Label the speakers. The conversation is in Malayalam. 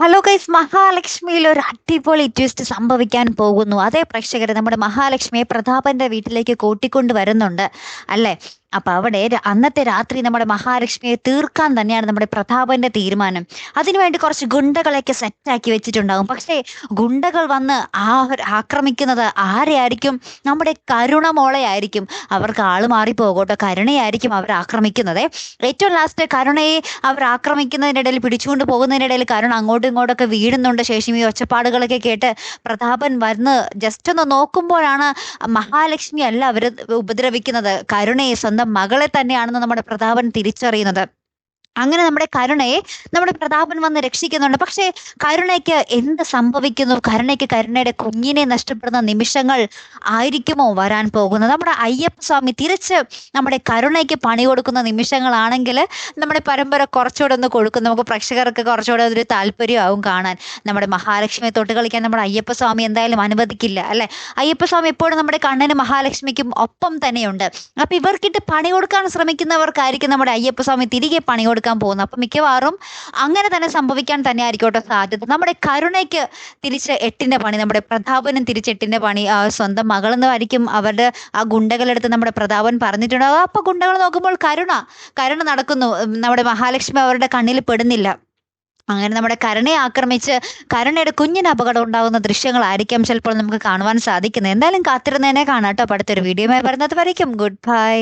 Speaker 1: ഹലോ ഗൈസ് മഹാലക്ഷ്മിയിൽ ഒരു അടിപൊളി ട്വിസ്റ്റ് സംഭവിക്കാൻ പോകുന്നു. അതേ പ്രേക്ഷകർ നമ്മുടെ മഹാലക്ഷ്മിയെ പ്രതാപന്റെ വീട്ടിലേക്ക് കൂട്ടിക്കൊണ്ട് വരുന്നുണ്ട് അല്ലേ? അപ്പൊ അവിടെ അന്നത്തെ രാത്രി നമ്മുടെ മഹാലക്ഷ്മിയെ തീർക്കാൻ തന്നെയാണ് നമ്മുടെ പ്രതാപന്റെ തീരുമാനം. അതിനുവേണ്ടി കുറച്ച് ഗുണ്ടകളെയൊക്കെ സെറ്റാക്കി വെച്ചിട്ടുണ്ടാകും. പക്ഷേ ഗുണ്ടകൾ വന്ന് ആ ആക്രമിക്കുന്നത് ആരെയായിരിക്കും? നമ്മുടെ കരുണ മോളെ ആയിരിക്കും. അവർക്ക് ആൾ മാറിപ്പോകോട്ടോ കരുണയായിരിക്കും അവർ ആക്രമിക്കുന്നത്. ഏറ്റവും ലാസ്റ്റ് കരുണയെ അവർ ആക്രമിക്കുന്നതിനിടയിൽ പിടിച്ചുകൊണ്ട് പോകുന്നതിനിടയിൽ കരുണ അങ്ങോട്ടും ഇങ്ങോട്ടൊക്കെ വീഴുന്നുണ്ട്. ശേഷം ഈ ഒച്ചപ്പാടുകളൊക്കെ കേട്ട് പ്രതാപൻ വന്ന് ജസ്റ്റ് ഒന്ന് നോക്കുമ്പോഴാണ് മഹാലക്ഷ്മി അല്ല അവർ ഉപദ്രവിക്കുന്നത്. കരുണയെ സ്വന്തം മകളെ തന്നെയാണെന്ന് നമ്മുടെ പ്രതാപൻ തിരിച്ചറിയുന്നത്. അങ്ങനെ നമ്മുടെ കരുണയെ നമ്മുടെ പ്രതാപൻ വന്ന് രക്ഷിക്കുന്നുണ്ട്. പക്ഷേ കരുണയ്ക്ക് എന്ത് സംഭവിക്കുന്നു? കരുണയ്ക്ക് കരുണയുടെ കുഞ്ഞിനെ നഷ്ടപ്പെടുന്ന നിമിഷങ്ങൾ ആയിരിക്കുമോ വരാൻ പോകുന്നത്? നമ്മുടെ അയ്യപ്പ സ്വാമി തിരിച്ച് നമ്മുടെ കരുണയ്ക്ക് പണി കൊടുക്കുന്ന നിമിഷങ്ങളാണെങ്കിൽ നമ്മുടെ പരമ്പര കുറച്ചുകൂടെ ഒന്ന് കൊടുക്കും. നമുക്ക് പ്രേക്ഷകർക്ക് കുറച്ചുകൂടെ ഒരു താല്പര്യമാവും കാണാൻ. നമ്മുടെ മഹാലക്ഷ്മിയെ തൊട്ട് കളിക്കാൻ നമ്മുടെ അയ്യപ്പ സ്വാമി എന്തായാലും അനുവദിക്കില്ല അല്ലെ? അയ്യപ്പ സ്വാമി എപ്പോഴും നമ്മുടെ കണ്ണനും മഹാലക്ഷ്മിക്കും ഒപ്പം തന്നെയുണ്ട്. അപ്പൊ ഇവർക്കിട്ട് പണി കൊടുക്കാൻ ശ്രമിക്കുന്നവർക്കായിരിക്കും നമ്മുടെ അയ്യപ്പ സ്വാമി തിരികെ പണി കൊടുക്കാൻ പോകുന്നത് അപ്പം മിക്കവാറും അങ്ങനെ തന്നെ സംഭവിക്കാൻ തന്നെ ആയിരിക്കോട്ടോ സാധ്യത. നമ്മുടെ കരുണയ്ക്ക് തിരിച്ച് എട്ടിന്റെ പണി നമ്മുടെ പ്രതാപനും തിരിച്ച് എട്ടിന്റെ പണി സ്വന്തം മകളെന്നായിരിക്കും അവരുടെ ആ ഗുണ്ടകളെടുത്ത് നമ്മുടെ പ്രതാപൻ പറഞ്ഞിട്ടുണ്ടാവുക. അപ്പോൾ ഗുണ്ടകൾ നോക്കുമ്പോൾ കരുണ കരുണ നടക്കുന്നു. നമ്മുടെ മഹാലക്ഷ്മി അവരുടെ കണ്ണിൽ പെടുന്നില്ല. അങ്ങനെ നമ്മുടെ കരുണയെ ആക്രമിച്ച് കരുണയുടെ കുഞ്ഞിന് അപകടം ഉണ്ടാകുന്ന ദൃശ്യങ്ങളായിരിക്കാം ചിലപ്പോൾ നമുക്ക് കാണുവാൻ സാധിക്കുന്നത്. എന്തായാലും കാത്തിരുന്നതിനെ കാണാട്ടോ അടുത്തൊരു വീഡിയോ വരുന്നത് വരയ്ക്കും. Good bye